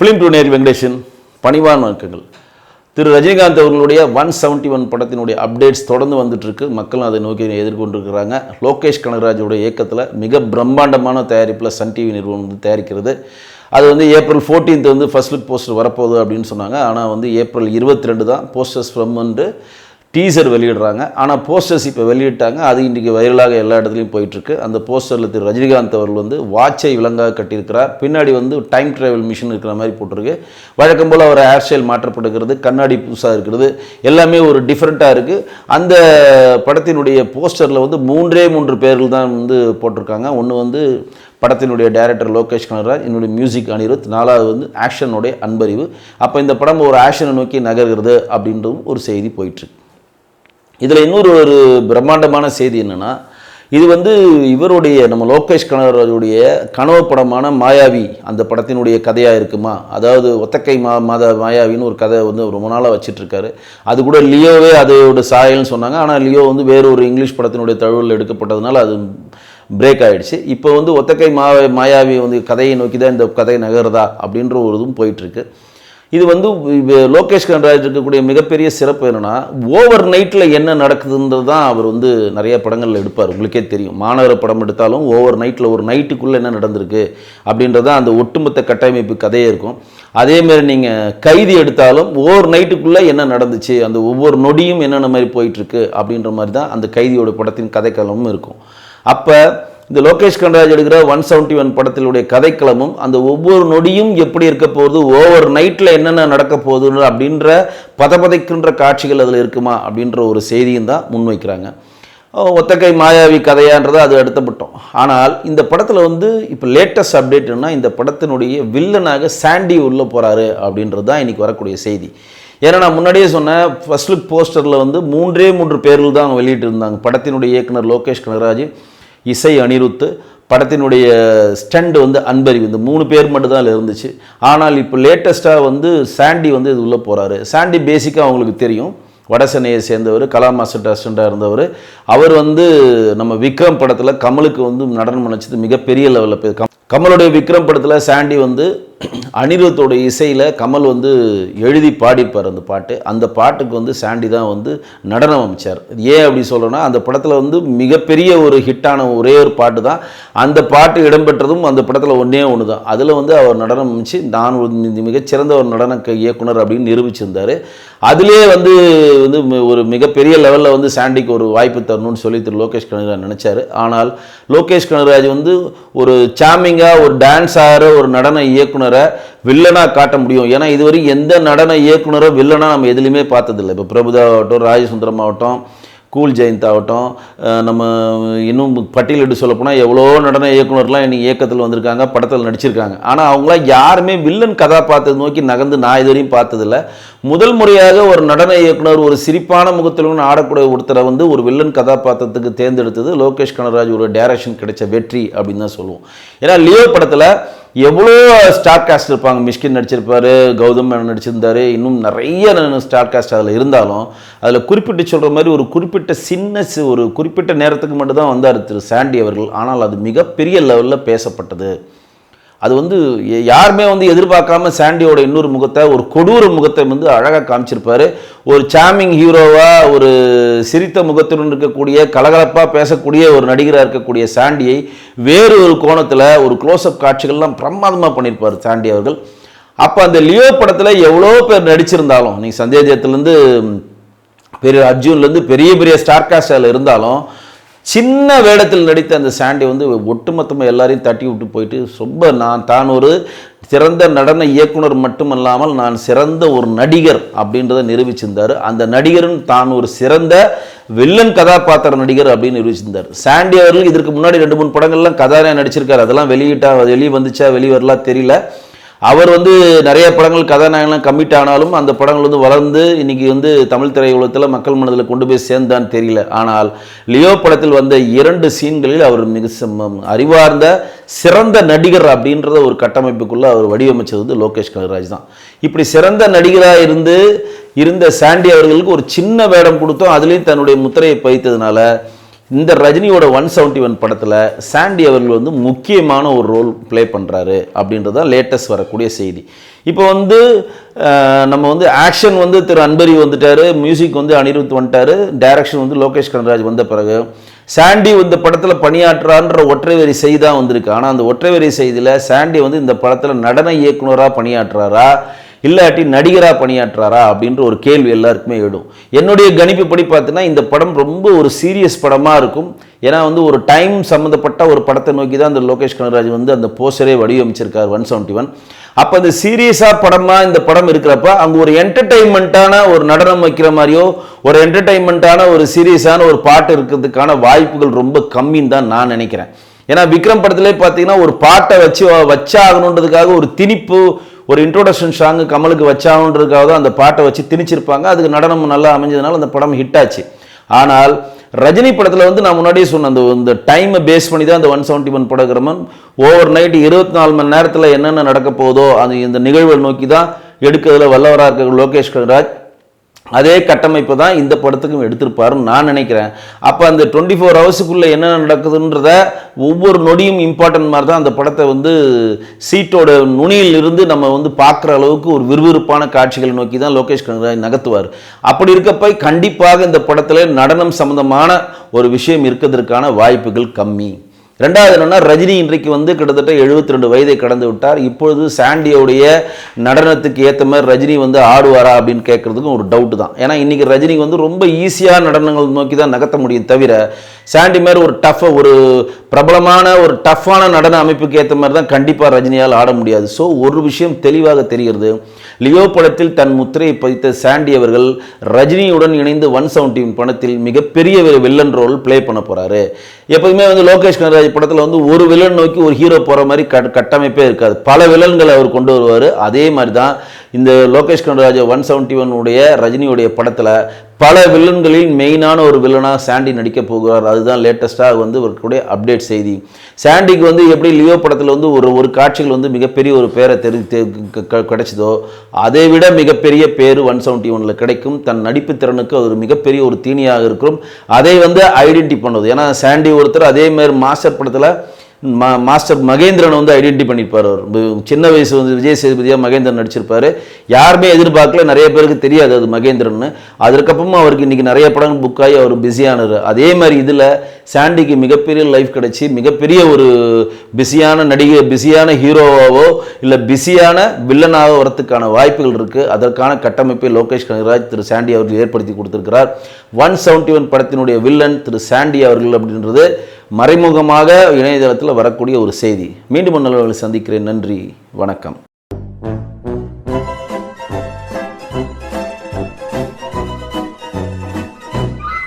Film two Venkatesan பணிவான வணக்கங்கள் திரு ரஜினிகாந்த் அவர்களுடைய ஒன் செவன்ட்டி ஒன் படத்தினுடைய அப்டேட்ஸ் தொடர்ந்து வந்துட்டுருக்கு. மக்கள் மக்களும் அதை நோக்கி எதிர்கொண்டிருக்கிறாங்க. லோகேஷ் கனகராஜுடைய இயக்கத்தில் மிக பிரம்மாண்டமான தயாரிப்பில் சன் டிவி நிறுவனம் வந்து தயாரிக்கிறது. அது வந்து ஏப்ரல் 14th வந்து ஃபர்ஸ்ட் லுக் போஸ்டர் வரப்போகுது அப்படின்னு சொன்னாங்க. ஆனால் வந்து ஏப்ரல் இருபத்தி ரெண்டு தான் போஸ்டர்ஸ் ஃப்ரம் வந்து டீசர் வெளியிடுறாங்க. ஆனால் போஸ்டர்ஸ் இப்போ வெளியிட்டாங்க. அது இன்றைக்கி வைரலாக எல்லா இடத்துலையும் போயிட்டுருக்கு. அந்த போஸ்டரில் திரு ரஜினிகாந்த் அவர்கள் வந்து வாட்சை விலங்காக கட்டியிருக்கிறார். பின்னாடி வந்து டைம் ட்ராவல் மிஷின் இருக்கிற மாதிரி போட்டிருக்கு. வழக்கம் போல் அவர் ஹேர் ஸ்டைல் மாற்றப்படுகிறது. கண்ணாடி புதுசாக இருக்கிறது எல்லாமே ஒரு டிஃப்ரெண்ட்டாக இருக்குது அந்த படத்தினுடைய போஸ்டரில் வந்து மூன்றே மூன்று பேர்கள் தான் வந்து போட்டிருக்காங்க. ஒன்று வந்து படத்தினுடைய டைரக்டர் லோகேஷ் கனகராஜ் என்னுடைய மியூசிக் அனிருத் நாலாவது வந்து ஆக்ஷனுடைய அன்பறிவு. அப்போ இந்த படம் ஒரு ஆக்ஷனை நோக்கி நகர்கிறது அப்படின்றதும் ஒரு செய்தி போயிட்டுருக்கு. இதில் இன்னொரு ஒரு பிரம்மாண்டமான செய்தி என்னென்னா இது வந்து இவருடைய நம்ம லோகேஷ் கனகராஜுடைய கனவு படமான மாயாவி அந்த படத்தினுடைய கதையாக இருக்குமா? அதாவது ஒத்தக்கை மா மாத மாயாவின்னு ஒரு கதை வந்து ரொம்ப நாளாக வச்சிட்ருக்காரு. அது கூட லியோவே அதோட சாயல்னு சொன்னாங்க. ஆனால் லியோ வந்து வேறு ஒரு இங்கிலீஷ் படத்தினுடைய தழுவல் எடுக்கப்பட்டதுனால அது பிரேக் ஆகிடுச்சு இப்போ வந்து ஒத்தக்கை மா மாயாவி வந்து கதையை நோக்கி தான் இந்த கதை நகருதா அப்படின்ற ஒரு இதுவும் போயிட்டுருக்கு இது வந்து லோகேஷ் கனராஜ் இருக்கக்கூடிய மிகப்பெரிய சிறப்பு என்னென்னா ஓவர் நைட்டில் என்ன நடக்குதுன்றது தான் அவர் வந்து நிறைய படங்களில் எடுப்பார். உங்களுக்கே தெரியும். மாநகர படம் எடுத்தாலும் ஓவர் நைட்டில் ஒரு நைட்டுக்குள்ளே என்ன நடந்திருக்கு அப்படின்றது அந்த ஒட்டுமொத்த கட்டமைப்பு கதையே இருக்கும். அதேமாரி நீங்கள் கைதி எடுத்தாலும் ஓவர் நைட்டுக்குள்ளே என்ன நடந்துச்சு அந்த ஒவ்வொரு நொடியும் என்னென்ன மாதிரி போயிட்டுருக்கு அப்படின்ற மாதிரி தான் அந்த கைதியோட படத்தின் கதைக்களமும் இருக்கும். அப்போ இந்த லோகேஷ் கனராஜ் எடுக்கிற ஒன் செவன்ட்டி ஒன் படத்தினுடைய கதைக்களமும் அந்த ஒவ்வொரு நொடியும் எப்படி இருக்க போகுது ஓவர் நைட்டில் என்னென்ன நடக்க போகுதுன்னு அப்படின்ற பதபதைக்கின்ற காட்சிகள் அதில் இருக்குமா அப்படின்ற ஒரு செய்தியும் தான் முன்வைக்கிறாங்க. ஒத்தக்கை மாயாவி கதையான்றது அது அடுத்தப்பட்டோம் ஆனால் இந்த படத்தில் வந்து இப்போ லேட்டஸ்ட் அப்டேட்னா இந்த படத்தினுடைய வில்லனாக சாண்டி உள்ளே போகிறாரு அப்படின்றது தான் இன்றைக்கி வரக்கூடிய செய்தி. ஏன்னா நான் முன்னாடியே சொன்னேன் ஃபர்ஸ்ட் லுக் போஸ்டரில் வந்து மூன்றே மூன்று பேர்கள் தான் வெளியிட்டு இருந்தாங்க படத்தினுடைய இயக்குனர் லோகேஷ் கனகராஜ் இசை அனிருத்து படத்தினுடைய ஸ்டண்ட் வந்து அன்பறிவு இந்த மூணு பேர் மட்டும்தான் அதில் இருந்துச்சு. ஆனால் இப்போ லேட்டஸ்ட்டாக வந்து சாண்டி வந்து இது உள்ளே போகிறாரு சாண்டி பேசிக்காக அவங்களுக்கு தெரியும். வடசென்னையை சேர்ந்தவர் கலா மாஸ்டர் அசிஸ்டண்ட்டாக இருந்தவர். அவர் வந்து நம்ம விக்ரம் படத்தில் கமலுக்கு வந்து நடனம் நினச்சது மிகப்பெரிய லெவலில் கமலுடைய விக்ரம் படத்தில் சாண்டி வந்து அனிருத்தோட இசையில் கமல் வந்து எழுதி பாடிப்பார் அந்த பாட்டு. அந்த பாட்டுக்கு வந்து சாண்டி தான் வந்து நடனம் அமைச்சார். ஏன் அப்படி சொல்கிறேன்னா அந்த படத்தில் வந்து மிகப்பெரிய ஒரு ஹிட்டான ஒரே ஒரு பாட்டு தான். அந்த பாட்டு இடம்பெற்றதும் அந்த படத்தில் ஒன்றே ஒன்று தான் அதில் வந்து அவர் நடனம் அமைச்சு நான் ஒரு மிகச்சிறந்த ஒரு நடன இயக்குனர் அப்படின்னு நிரூபிச்சிருந்தார். அதிலே வந்து வந்து ஒரு மிகப்பெரிய லெவலில் வந்து சாண்டிக்கு ஒரு வாய்ப்பு தரணும்னு சொல்லி திரு லோகேஷ் கனகராஜ் நினச்சார். ஆனால் லோகேஷ் கனகராஜ் வந்து ஒரு சாமிங்காக ஒரு டான்ஸ் ஆகிற ஒரு நடன இயக்குனர் வில்லனாக காட்ட முடியும். ஏன்னா இதுவரை எந்த நடன இயக்குனரோ வில்லனாக நம்ம எதுலையுமே பார்த்ததில்லை. இப்போ பிரபுதா ஆகட்டும் ராஜசுந்தரம் ஆகட்டும் கூல் ஜெயந்த் ஆகட்டும் நம்ம இன்னும் பட்டியலிட்டு சொல்லப்போனால் எவ்வளோ நடன இயக்குனர்லாம் இன்னைக்கு இயக்கத்தில் வந்திருக்காங்க படத்தில் நடிச்சிருக்காங்க. ஆனால் அவங்களாம் யாருமே வில்லன் கதாபாத்திரத்தை நோக்கி நகர்ந்து நான் இதுவரையும் பார்த்ததில்ல. முதல் முறையாக ஒரு நடன இயக்குனர் ஒரு சிரிப்பான முகத்திலும் ஆடக்கூடிய ஒருத்தரை வந்து ஒரு வில்லன் கதாபாத்திரத்துக்கு தேர்ந்தெடுத்தது லோகேஷ் கனராஜ் ஒரு டைரக்ஷன் கிடைச்ச வெற்றி அப்படின்னு தான் சொல்லுவோம். ஏன்னா லியோ படத்தில் எவ்வளோ ஸ்டார் காஸ்ட் இருப்பாங்க? மிஷ்கின் நடிச்சிருப்பாரு கௌதம் மேனன் நடிச்சிருந்தாரு. இன்னும் நிறைய ஸ்டார் காஸ்ட் அதில் இருந்தாலும் அதில் குறிப்பிட்டு சொல்கிற மாதிரி ஒரு குறிப்பிட்ட சின்ன சி- ஒரு குறிப்பிட்ட நேரத்துக்கு மட்டும்தான் வந்தார் திரு சாண்டி அவர்கள். ஆனால் அது மிகப்பெரிய லெவலில் பேசப்பட்டது. அது வந்து யாருமே வந்து எதிர்பார்க்காம சாண்டியோட இன்னொரு முகத்தை ஒரு கொடூர முகத்தை வந்து அழகாக காமிச்சிருப்பாரு. ஒரு சாமிங் ஹீரோவாக ஒரு சிரித்த முகத்துடன் இருக்கக்கூடிய கலகலப்பாக பேசக்கூடிய ஒரு நடிகராக இருக்கக்கூடிய சாண்டியை வேறு ஒரு கோணத்தில் ஒரு க்ளோஸ்அப் காட்சிகள்லாம் பிரமாதமாக பண்ணியிருப்பார் சாண்டி அவர்கள். அப்போ அந்த லியோ படத்தில் எவ்வளோ பேர் நடிச்சிருந்தாலும் நீ சந்தேகத்துலேருந்து பெரிய அர்ஜுன்லேருந்து பெரிய பெரிய ஸ்டார் காஸ்டில் இருந்தாலும் சின்ன வேடத்தில் நடித்த அந்த சாண்டி வந்து ஒட்டுமொத்தமாக எல்லாரையும் தட்டி விட்டு போயிட்டு ரொம்ப நான் தான் ஒரு சிறந்த நடன இயக்குனர் மட்டுமல்லாமல் நான் சிறந்த ஒரு நடிகர் அப்படின்றத நிரூபிச்சிருந்தார். அந்த நடிகரும் தான் ஒரு சிறந்த வில்லன் கதாபாத்திர நடிகர் அப்படின்னு நிரூபிச்சிருந்தார். சாண்டி அவர்கள் இதற்கு முன்னாடி ரெண்டு மூணு படங்கள்லாம் கதாநாயகன் நடிச்சிருக்காரு. அதெல்லாம் வெளியிட்டா வெளியே வந்துச்சா வெளியே வரலாம் தெரியல. அவர் வந்து நிறைய படங்கள் கதாநாயகன்லாம் கம்மிட் ஆனாலும் அந்த படங்கள் வந்து வளர்ந்து இன்னைக்கு வந்து தமிழ் திரையுலகத்தில் மக்கள் மனதில் கொண்டு போய் சேர்ந்தான்னு தெரியல. ஆனால் லியோ படத்தில் வந்த இரண்டு சீன்களில் அவர் மிக அறிவார்ந்த சிறந்த நடிகர் அப்படின்றத ஒரு கட்டமைப்புக்குள்ளே அவர் வடிவமைச்சது வந்து லோகேஷ் கனகராஜ் தான். இப்படி சிறந்த நடிகராக இருந்து இருந்த சாண்டி அவர்களுக்கு ஒரு சின்ன வேடம் கொடுத்தோம். அதுலேயும் தன்னுடைய முத்திரையை பயித்ததுனால இந்த ரஜினியோட ஒன் செவன்ட்டி ஒன் படத்தில் சாண்டி அவர்கள் வந்து முக்கியமான ஒரு ரோல் ப்ளே பண்ணுறாரு அப்படின்றது தான் லேட்டஸ்ட் வரக்கூடிய செய்தி. இப்போ வந்து நம்ம வந்து ஆக்ஷன் வந்து திரு அன்பரி வந்துட்டார் மியூசிக் வந்து அனிருத் வந்துட்டாரு டைரக்ஷன் வந்து லோகேஷ் கனராஜ் வந்த பிறகு சாண்டி இந்த படத்தில் பணியாற்றுறான்ற ஒற்றை வரி செய்தி தான் வந்திருக்கு. ஆனால் அந்த ஒற்றை வரி செய்தியில் சாண்டி வந்து இந்த படத்தில் நடன இயக்குனராக பணியாற்றுறாரா இல்லாட்டி நடிகராக பணியாற்றாரா அப்படின்ற ஒரு கேள்வி எல்லாருக்குமே எழும். என்னுடைய கணிப்புப்படி பார்த்தீங்கன்னா இந்த படம் ரொம்ப ஒரு சீரியஸ் படமாக இருக்கும். ஏன்னா வந்து ஒரு டைம் சம்மந்தப்பட்ட ஒரு படத்தை நோக்கி தான் அந்த லோகேஷ் கனகராஜ் வந்து அந்த போஸ்டரே வடிவமைச்சிருக்கார் ஒன் செவன்ட்டி ஒன் அப்போ அந்த சீரியஸாக படமாக இந்த படம் இருக்கிறப்ப அங்கே ஒரு என்டர்டெயின்மெண்ட்டான ஒரு நடனம் வைக்கிற மாதிரியோ ஒரு என்டர்டெயின்மெண்ட்டான ஒரு சீரியஸான ஒரு பாட்டு இருக்கிறதுக்கான வாய்ப்புகள் ரொம்ப கம்மின்னு தான் நான் நினைக்கிறேன். ஏன்னா விக்ரம் படத்திலே பார்த்தீங்கன்னா ஒரு பாட்டை வச்சு வச்சாகணுன்றதுக்காக ஒரு திணிப்பு ஒரு இன்ட்ரோடக்ஷன் சாங்கு கமலுக்கு வச்சாகணுன்றதுக்காக தான் அந்த பாட்டை வச்சு திணிச்சிருப்பாங்க. அதுக்கு நடனம் நல்லா அமைஞ்சதுனால அந்த படம் ஹிட் ஆச்சு. ஆனால் ரஜினி படத்தில் வந்து நான் முன்னாடியே சொன்ன அந்த இந்த டைமை பேஸ் பண்ணி தான் அந்த ஒன் செவன்ட்டி ஒன் படக்கிறமன் ஓவர் நைட் இருபத்தி நாலு மணி நேரத்தில் என்னென்ன நடக்க போதோ அந்த இந்த நிகழ்வை நோக்கி தான் எடுக்கிறதுல வல்லவராக இருக்க லோகேஷ் கனராஜ் அதே கட்டமைப்பு தான் இந்த படத்துக்கும் எடுத்திருப்பாருன்னு நான் நினைக்கிறேன். அப்போ அந்த டுவெண்ட்டி ஃபோர் ஹவர்ஸுக்குள்ளே என்ன நடக்குதுன்றத ஒவ்வொரு நொடியும் இம்பார்ட்டன்ட் மாதிரி தான் அந்த படத்தை வந்து சீட்டோட நுனியில் இருந்து நம்ம வந்து பார்க்குற அளவுக்கு ஒரு விறுவிறுப்பான காட்சிகள் நோக்கி தான் லோகேஷ் கனகராஜ் நகர்த்துவார். அப்படி இருக்கப்ப கண்டிப்பாக இந்த படத்தில் நடனம் சம்மந்தமான ஒரு விஷயம் இருக்கிறதுக்கான வாய்ப்புகள் கம்மி. ரெண்டாவது என்னென்னா ரஜினி இன்றைக்கு வந்து கிட்டத்தட்ட 72 ரெண்டு வயதை கடந்து விட்டார். இப்பொழுது சாண்டியோடைய நடனத்துக்கு ஏற்ற மாதிரி ரஜினி வந்து ஆடுவாரா அப்படின்னு கேட்குறதுக்கும் ஒரு டவுட் தான். ஏன்னா இன்றைக்கி ரஜினி வந்து ரொம்ப ஈஸியாக நடனங்கள் நோக்கி தான் நகர்த்த முடியும் தவிர சாண்டி மாதிரி ஒரு டஃப்பை ஒரு பிரபலமான ஒரு டஃப்பான நடன அமைப்புக்கு ஏற்ற மாதிரி தான் கண்டிப்பாக ரஜினியால் ஆட முடியாது. ஸோ ஒரு விஷயம் தெளிவாக தெரிகிறது. லியோ படத்தில் தன் முத்திரையை பதித்த சாண்டி அவர்கள் ரஜினியுடன் இணைந்து ஒன் செவன்டி படத்தில் மிகப்பெரிய வில்லன் ரோல் ப்ளே பண்ண போகிறாரு எப்போதுமே வந்து லோகேஷ் கனராஜ் படத்தில் வந்து ஒரு வில்லன் நோக்கி ஒரு ஹீரோ போகிற மாதிரி கட் கட்டமைப்பே இருக்காது. பல வில்லன்களை அவர் கொண்டு வருவார். அதே மாதிரி தான் இந்த லோகேஷ் கனராஜ் ஒன் செவன்ட்டி உடைய ரஜினியுடைய படத்தில் பல வில்லன்களில் மெயினான ஒரு வில்லனாக சாண்டி நடிக்கப் போகிறார். அதுதான் லேட்டஸ்ட்டாக வந்து இவருக்குடைய அப்டேட் செய்தி. சாண்டிக்கு வந்து எப்படி லியோ படத்தில் வந்து ஒரு ஒரு காட்சிகள் வந்து மிகப்பெரிய ஒரு பேரை தெரி க- கிடைச்சதோ அதை விட மிகப்பெரிய பேர் ஒன் செவன்ட்டி ஒனில் கிடைக்கும். தன் நடிப்பு திறனுக்கு அது ஒரு மிகப்பெரிய ஒரு தீனியாக இருக்கும் அதை வந்து ஐடென்டி பண்ணுவது. ஏன்னா சாண்டி ஒருத்தர் அதேமாரி மாஸ்டர் படத்தில் மா மாஸ்டர் மகேந்திரன் வந்து ஐடென்டி பண்ணியிருப்பார் அவர். சின்ன வயசு வந்து விஜய் சேதுபதியாக மகேந்திரன் நடிச்சிருப்பார். யாருமே எதிர்பார்க்கல நிறைய பேருக்கு தெரியாது அது மகேந்திரன் அதுக்கப்புறமா அவருக்கு இன்றைக்கி நிறைய படங்கள் புக் ஆகி அவர் பிஸியானார் அதே மாதிரி இதில் சாண்டிக்கு மிகப்பெரிய லைஃப் கிடச்சி மிகப்பெரிய ஒரு பிஸியான நடிகை பிஸியான ஹீரோவாவோ இல்லை பிஸியான வில்லனாக வரத்துக்கான வாய்ப்புகள் இருக்குது அதற்கான கட்டமைப்பை லோகேஷ் கனகராஜ் திரு சாண்டி அவர்கள் ஏற்படுத்தி கொடுத்துருக்கிறார். ஒன் செவன்ட்டி ஒன் படத்தினுடைய வில்லன் திரு சாண்டி அவர்கள் அப்படின்றது மறைமுகமாக இணையதளத்தில் வரக்கூடிய ஒரு செய்தி. மீண்டும் நல்லவர்களை சந்திக்கிறேன். நன்றி. வணக்கம்.